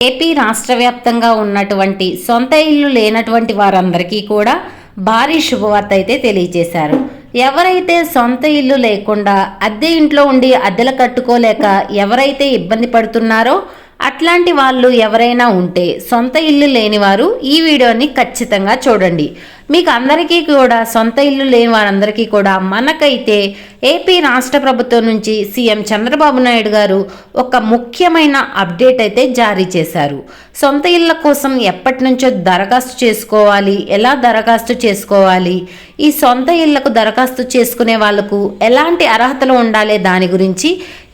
AP రాష్ట్ర వ్యాప్తంగా ఉన్నటువంటి సొంత ఇల్లు లేనటువంటి వారందరికీ కూడా భారీ శుభవార్త అయితే తెలియజేశారు. ఎవరైతే సొంత ఇల్లు లేకుండా అద్దె ఇంట్లో ఉండి అద్దెలు కట్టుకోలేక ఎవరైతే ఇబ్బంది పడుతున్నారో అట్లాంటి వాళ్ళు ఎవరైనా ఉంటే సొంత ఇల్లు లేనివారు ఈ వీడియోని ఖచ్చితంగా చూడండి. మీకు అందరికీ కూడా సొంత ఇల్లు లేని వారందరికీ కూడా మనకైతే ఏపీ రాష్ట్ర ప్రభుత్వం నుంచి సీఎం చంద్రబాబు నాయుడు గారు ఒక ముఖ్యమైన అప్డేట్ అయితే జారీ చేశారు. సొంత ఇళ్ళ కోసం ఎప్పటి నుంచో దరఖాస్తు చేసుకోవాలి. ఎలా దరఖాస్తు చేసుకోవాలి? ఈ సొంత ఇళ్ళకు దరఖాస్తు చేసుకునే వాళ్ళకు ఎలాంటి అర్హతలు ఉండాలి దాని గురించి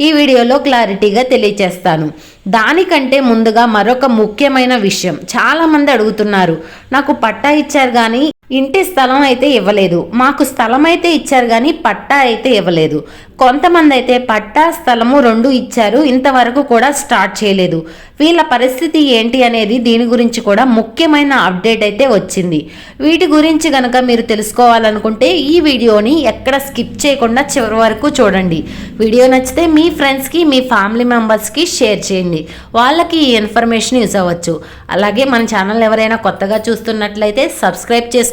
ఈ వీడియోలో క్లారిటీగా తెలియజేస్తాను దానికంటే ముందుగా మరొక ముఖ్యమైన విషయం. చాలామంది అడుగుతున్నారు నాకు పట్టా ఇచ్చారు కానీ ఇంటి స్థలం అయితే ఇవ్వలేదు. మాకు స్థలం అయితే ఇచ్చారు కానీ పట్టా అయితే ఇవ్వలేదు. కొంతమంది అయితే పట్టా స్థలము రెండు ఇచ్చారు. ఇంతవరకు కూడా స్టార్ట్ చేయలేదు. వీళ్ళ పరిస్థితి ఏంటి అనేది దీని గురించి కూడా ముఖ్యమైన అప్డేట్ అయితే వచ్చింది. వీటి గురించి కనుక మీరు తెలుసుకోవాలనుకుంటే ఈ వీడియోని ఎక్కడ స్కిప్ చేయకుండా చివరి వరకు చూడండి. వీడియో నచ్చితే మీ ఫ్రెండ్స్కి మీ ఫ్యామిలీ మెంబర్స్కి షేర్ చేయండి. వాళ్ళకి ఈ ఇన్ఫర్మేషన్ యూస్ అవ్వచ్చు. అలాగే మన ఛానల్ ఎవరైనా కొత్తగా చూస్తున్నట్లయితే సబ్స్క్రైబ్ చేసుకొని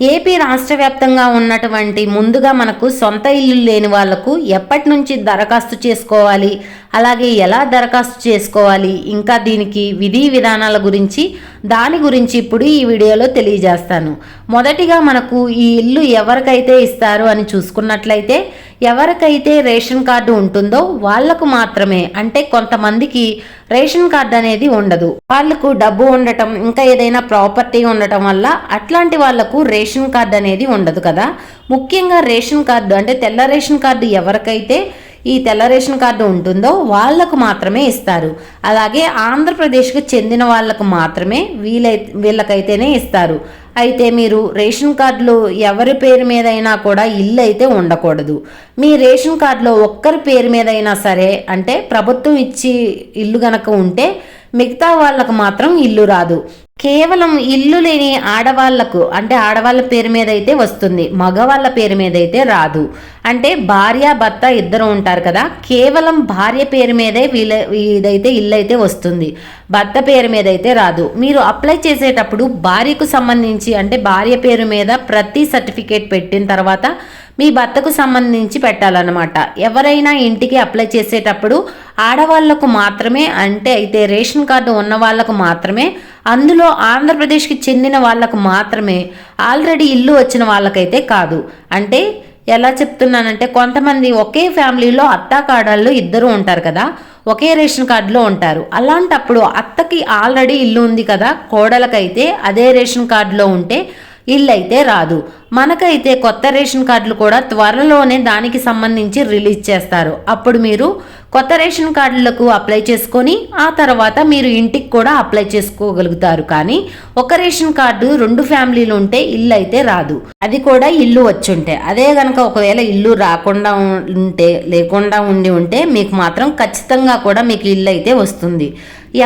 ఏపీ రాష్ట్ర వ్యాప్తంగా ఉన్నటువంటి ముందుగా మనకు సొంత ఇల్లు లేని వాళ్ళకు ఎప్పటి నుంచి దరఖాస్తు చేసుకోవాలి? అలాగే ఎలా దరఖాస్తు చేసుకోవాలి? ఇంకా దీనికి విధి విధానాల గురించి దాని గురించి ఇప్పుడు ఈ వీడియోలో తెలియజేస్తాను. మొదటిగా మనకు ఈ ఇల్లు ఎవరికైతే ఇస్తారు అని చూసుకున్నట్లయితే ఎవరికైతే రేషన్ కార్డు ఉంటుందో వాళ్ళకు మాత్రమే. అంటే కొంతమందికి రేషన్ కార్డు అనేది ఉండదు. వాళ్ళకు డబ్బు ఉండటం ఇంకా ఏదైనా ప్రాపర్టీ ఉండటం వల్ల అట్లాంటి వాళ్ళకు రేషన్ కార్డు అనేది ఉండదు కదా. ముఖ్యంగా రేషన్ కార్డు అంటే తెల్ల రేషన్ కార్డు ఎవరికైతే ఈ తెల్ల రేషన్ కార్డు ఉంటుందో వాళ్ళకు మాత్రమే ఇస్తారు. అలాగే ఆంధ్రప్రదేశ్కి చెందిన వాళ్ళకు మాత్రమే వీలై వీళ్ళకైతేనే ఇస్తారు. అయితే మీరు రేషన్ కార్డులో ఎవరి పేరు మీదైనా కూడా ఇల్లు అయితే ఉండకూడదు. మీ రేషన్ కార్డులో ఒక్కరి పేరు మీదైనా సరే అంటే ప్రభుత్వం ఇచ్చి ఇల్లు గనక ఉంటే మిగతా వాళ్ళకు మాత్రం ఇల్లు రాదు. కేవలం ఇల్లు లేని ఆడవాళ్ళకు అంటే ఆడవాళ్ళ పేరు మీద అయితే వస్తుంది మగవాళ్ళ పేరు మీద అయితే రాదు. అంటే భార్య భర్త ఇద్దరు ఉంటారు కదా కేవలం భార్య పేరు మీదే వీళ్ళ ఇదైతే ఇల్లు అయితే వస్తుంది భర్త పేరు మీద అయితే రాదు. మీరు అప్లై చేసేటప్పుడు భార్యకు సంబంధించి అంటే భార్య పేరు మీద ప్రతి సర్టిఫికేట్ పెట్టిన తర్వాత మీ భర్తకు సంబంధించి పెట్టాలన్నమాట. ఎవరైనా ఇంటికి అప్లై చేసేటప్పుడు ఆడవాళ్ళకు మాత్రమే అంటే అయితే రేషన్ కార్డు ఉన్న వాళ్ళకు మాత్రమే అందులో ఆంధ్రప్రదేశ్కి చెందిన వాళ్ళకు మాత్రమే ఆల్రెడీ ఇల్లు వచ్చిన వాళ్ళకైతే కాదు. అంటే ఎలా చెప్తున్నానంటే కొంతమంది ఒకే ఫ్యామిలీలో అత్తాకాడళ్ళు ఇద్దరు ఉంటారు కదా ఒకే రేషన్ కార్డులో ఉంటారు. అలాంటప్పుడు అత్తకి ఆల్రెడీ ఇల్లు ఉంది కదా కోడలకైతే అదే రేషన్ కార్డులో ఉంటే ఇల్లు అయితే రాదు. మనకైతే కొత్త రేషన్ కార్డులు కూడా త్వరలోనే దానికి సంబంధించి రిలీజ్ చేస్తారు. అప్పుడు మీరు కొత్త రేషన్ కార్డులకు అప్లై చేసుకొని ఆ తర్వాత మీరు ఇంటికి కూడా అప్లై చేసుకోగలుగుతారు. కానీ ఒక రేషన్ కార్డు రెండు ఫ్యామిలీలు ఉంటే ఇల్లు అయితే రాదు. అది కూడా ఇల్లు వచ్చుంటే. అదే గనక ఒకవేళ ఇల్లు రాకుండా ఉంటే లేకుండా ఉండి ఉంటే మీకు మాత్రం ఖచ్చితంగా కూడా మీకు ఇల్లు అయితే వస్తుంది.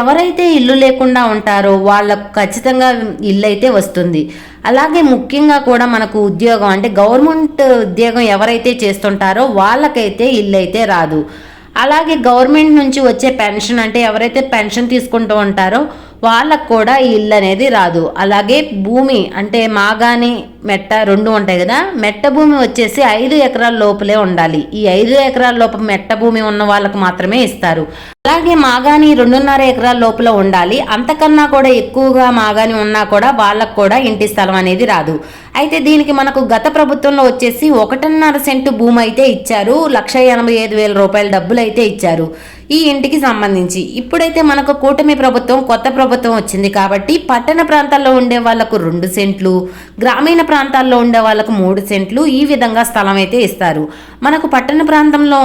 ఎవరైతే ఇల్లు లేకుండా ఉంటారో వాళ్ళకు ఖచ్చితంగా ఇల్లు అయితే వస్తుంది. అలాగే ముఖ్యంగా కూడా మనకు ఉద్యోగం అంటే గవర్నమెంట్ ఉద్యోగం ఎవరైతే చేస్తుంటారో వాళ్ళకైతే ఇల్లు అయితే రాదు. అలాగే గవర్నమెంట్ నుంచి వచ్చే పెన్షన్ అంటే ఎవరైతే పెన్షన్ తీసుకుంటూ ఉంటారో వాళ్ళకు కూడా ఈ ఇల్లు అనేది రాదు. అలాగే భూమి అంటే మాగాని మెట్ట రెండు ఉంటాయి కదా మెట్ట భూమి వచ్చేసి ఐదు ఎకరాల లోపలే ఉండాలి. ఈ ఐదు ఎకరాల లోపు మెట్ట భూమి ఉన్న వాళ్ళకు మాత్రమే ఇస్తారు. అలాగే మాగాని రెండున్నర ఎకరాల లోపల ఉండాలి. అంతకన్నా కూడా ఎక్కువగా మాగాని ఉన్నా కూడా వాళ్ళకు కూడా ఇంటి స్థలం అనేది రాదు. అయితే దీనికి మనకు గత ప్రభుత్వంలో వచ్చేసి ఒకటిన్నర సెంటు భూమి అయితే ఇచ్చారు. లక్ష ఎనభై ఐదు వేల రూపాయల డబ్బులు అయితే ఇచ్చారు. ఈ ఇంటికి సంబంధించి. ఇప్పుడైతే మనకు కూటమి ప్రభుత్వం కొత్త ప్రభుత్వం వచ్చింది కాబట్టి పట్టణ ప్రాంతాల్లో ఉండే వాళ్ళకు రెండు సెంట్లు గ్రామీణ ప్రాంతాల్లో ఉండే వాళ్ళకు మూడు సెంట్లు ఈ విధంగా స్థలం అయితే ఇస్తారు. మనకు పట్టణ ప్రాంతంలో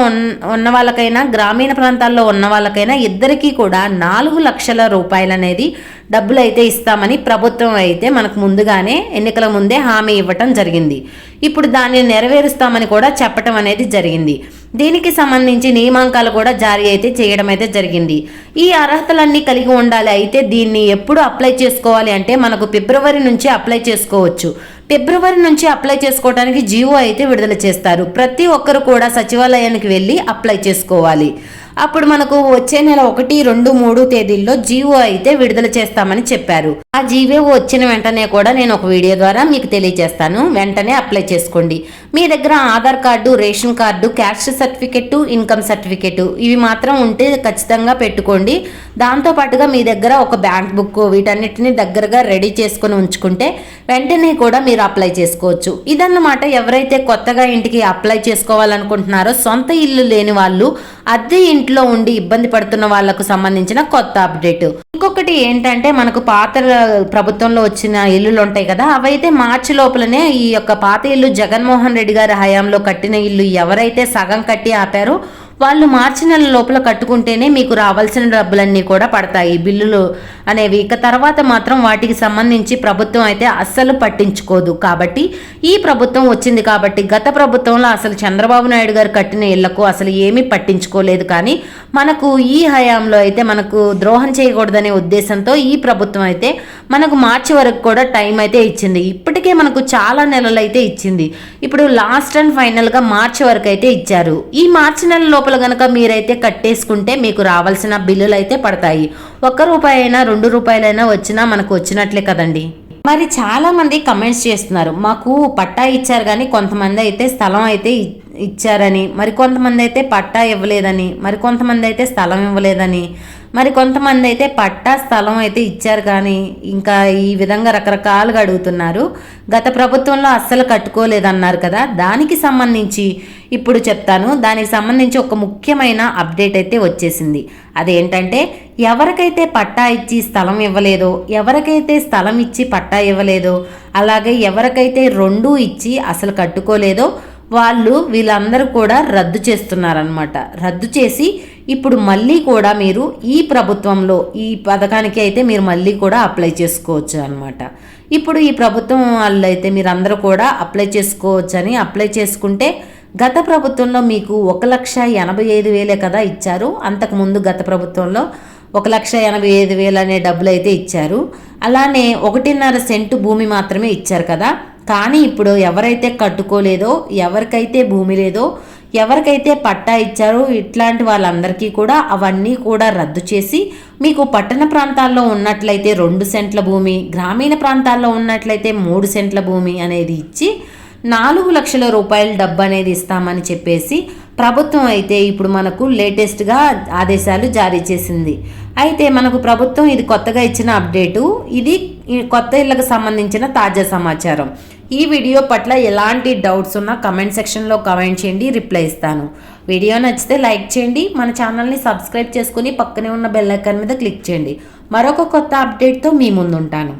ఉన్న వాళ్ళకైనా గ్రామీణ ప్రాంతాల్లో ఉన్న వాళ్ళకైనా ఇద్దరికీ కూడా నాలుగు లక్షల రూపాయలు అనేది డబ్బులు అయితే ఇస్తామని ప్రభుత్వం అయితే మనకు ముందుగానే ఎన్నికల ముందే హామీ ఇవ్వటం జరిగింది. ఇప్పుడు దాన్ని నెరవేరుస్తామని కూడా చెప్పటం అనేది జరిగింది. దీనికి సంబంధించి నియమాంకాలు కూడా జారీ అయితే చేయడం అయితే జరిగింది. ఈ అర్హతలన్నీ కలిగి ఉండాలి అయితే దీన్ని ఎప్పుడు అప్లై చేసుకోవాలి అంటే మనకు ఫిబ్రవరి నుంచి అప్లై చేసుకోవచ్చు. ఫిబ్రవరి నుంచి అప్లై చేసుకోవడానికి జీవో అయితే విడుదల చేస్తారు. ప్రతి ఒక్కరు కూడా సచివాలయానికి వెళ్ళి అప్లై చేసుకోవాలి. అప్పుడు మనకు వచ్చే నెల ఒకటి రెండు మూడు తేదీల్లో జీవో అయితే విడుదల చేస్తామని చెప్పారు. ఆ జీవో వచ్చిన వెంటనే కూడా నేను ఒక వీడియో ద్వారా మీకు తెలియజేస్తాను. వెంటనే అప్లై చేసుకోండి. మీ దగ్గర Aadhaar card ration card caste certificate income certificate ఇవి మాత్రం ఉంటే ఖచ్చితంగా పెట్టుకోండి. దాంతో పాటుగా మీ దగ్గర ఒక బ్యాంక్ బుక్ వీటన్నిటిని దగ్గరగా రెడీ చేసుకుని ఉంచుకుంటే వెంటనే కూడా మీరు అప్లై చేసుకోవచ్చు. ఇదన్నమాట ఎవరైతే కొత్తగా ఇంటికి అప్లై చేసుకోవాలనుకుంటున్నారో సొంత ఇల్లు లేని వాళ్ళు అద్దె ఇంట్లో ఉండి ఇబ్బంది పడుతున్న వాళ్ళకు సంబంధించిన కొత్త అప్డేట్. ఇంకొకటి ఏంటంటే మనకు పాత ప్రభుత్వంలో వచ్చిన ఇల్లులు ఉంటాయి కదా అవైతే మార్చి లోపలనే ఈ యొక్క పాత ఇల్లు జగన్మోహన్ రెడ్డి గారి హయాంలో కట్టిన ఇల్లు ఎవరైతే సగం కట్టి ఆపారో వాళ్ళు మార్చి నెల లోపల కట్టుకుంటేనే మీకు రావాల్సిన డబ్బులన్నీ కూడా పడతాయి. బిల్లులు అనేవి. ఇక తర్వాత మాత్రం వాటికి సంబంధించి ప్రభుత్వం అయితే అస్సలు పట్టించుకోదు. కాబట్టి ఈ ప్రభుత్వం వచ్చింది కాబట్టి గత ప్రభుత్వంలో అసలు చంద్రబాబు నాయుడు గారు కట్టిన ఇళ్ళకు అసలు ఏమీ పట్టించుకోలేదు. కానీ మనకు ఈ హయాంలో అయితే మనకు ద్రోహం చేయకూడదనే ఉద్దేశంతో ఈ ప్రభుత్వం అయితే మనకు మార్చి వరకు కూడా టైం అయితే ఇచ్చింది. ఇప్పటికే మనకు చాలా నెలలు అయితే ఇచ్చింది. ఇప్పుడు లాస్ట్ అండ్ ఫైనల్గా మార్చి వరకు అయితే ఇచ్చారు. ఈ మార్చి నెల లోపల గనక మీరైతే కట్టేసుకుంటే మీకు రావాల్సిన బిల్లులు అయితే పడతాయి. ఒక్క రూపాయి అయినా రెండు రూపాయలైనా వచ్చినా మనకు వచ్చినట్లే కదండి. మరి చాలామంది కమెంట్స్ చేస్తున్నారు. మాకు పట్టా ఇచ్చారు కానీ కొంతమంది అయితే స్థలం అయితే ఇచ్చారని మరి కొంతమంది అయితే పట్టా ఇవ్వలేదని మరి కొంతమంది అయితే స్థలం ఇవ్వలేదని మరి కొంతమంది అయితే పట్టా స్థలం అయితే ఇచ్చారు కానీ ఇంకా ఈ విధంగా రకరకాలుగా అడుగుతున్నారు. గత ప్రభుత్వంలో అస్సలు కట్టుకోలేదన్నారు కదా. దానికి సంబంధించి ఇప్పుడు చెప్తాను. దానికి సంబంధించి ఒక ముఖ్యమైన అప్డేట్ అయితే వచ్చేసింది. అదేంటంటే ఎవరికైతే పట్టా ఇచ్చి స్థలం ఇవ్వలేదో ఎవరికైతే స్థలం ఇచ్చి పట్టా ఇవ్వలేదో అలాగే ఎవరికైతే రెండు ఇచ్చి అసలు కట్టుకోలేదో వాళ్ళు వీళ్ళందరూ కూడా రద్దు చేస్తున్నారనమాట రద్దు చేసి ఇప్పుడు మళ్ళీ కూడా మీరు ఈ ప్రభుత్వంలో ఈ పథకానికి అయితే మీరు మళ్ళీ కూడా అప్లై చేసుకోవచ్చు అనమాట ఇప్పుడు ఈ ప్రభుత్వం వాళ్ళు అయితే మీరు అందరూ కూడా అప్లై చేసుకోవచ్చు అని అప్లై చేసుకుంటే గత ప్రభుత్వంలో మీకు ఒక లక్ష ఎనభై ఐదు వేలే కదా ఇచ్చారు. అంతకుముందు గత ప్రభుత్వంలో ఒక లక్ష ఎనభై ఐదు వేలు అనే డబ్బులు అయితే ఇచ్చారు. అలానే ఒకటిన్నర సెంటు భూమి మాత్రమే ఇచ్చారు కదా. కానీ ఇప్పుడు ఎవరైతే కట్టుకోలేదో ఎవరికైతే భూమి లేదో ఎవరికైతే పట్టా ఇచ్చారో ఇట్లాంటి వాళ్ళందరికీ కూడా అవన్నీ కూడా రద్దు చేసి మీకు పట్టణ ప్రాంతాల్లో ఉన్నట్లయితే రెండు సెంట్ల భూమి గ్రామీణ ప్రాంతాల్లో ఉన్నట్లయితే మూడు సెంట్ల భూమి అనేది ఇచ్చి నాలుగు లక్షల రూపాయల డబ్బు అనేది ఇస్తామని చెప్పేసి ప్రభుత్వం అయితే ఇప్పుడు మనకు లేటెస్ట్గా ఆదేశాలు జారీ చేసింది. అయితే మనకు ప్రభుత్వం ఇది కొత్తగా ఇచ్చిన అప్డేటు. ఇది కొత్త ఇళ్ళకు సంబంధించిన తాజా సమాచారం. ఈ వీడియో పట్ల ఎలాంటి డౌట్స్ ఉన్నా కమెంట్ సెక్షన్లో కమెంట్ చేయండి రిప్లై ఇస్తాను. వీడియో నచ్చితే లైక్ చేయండి మన ఛానల్ని సబ్స్క్రైబ్ చేసుకుని పక్కనే ఉన్న బెల్ ఐకాన్ మీద క్లిక్ చేయండి. మరొక కొత్త అప్డేట్తో మీ ముందుంటాను.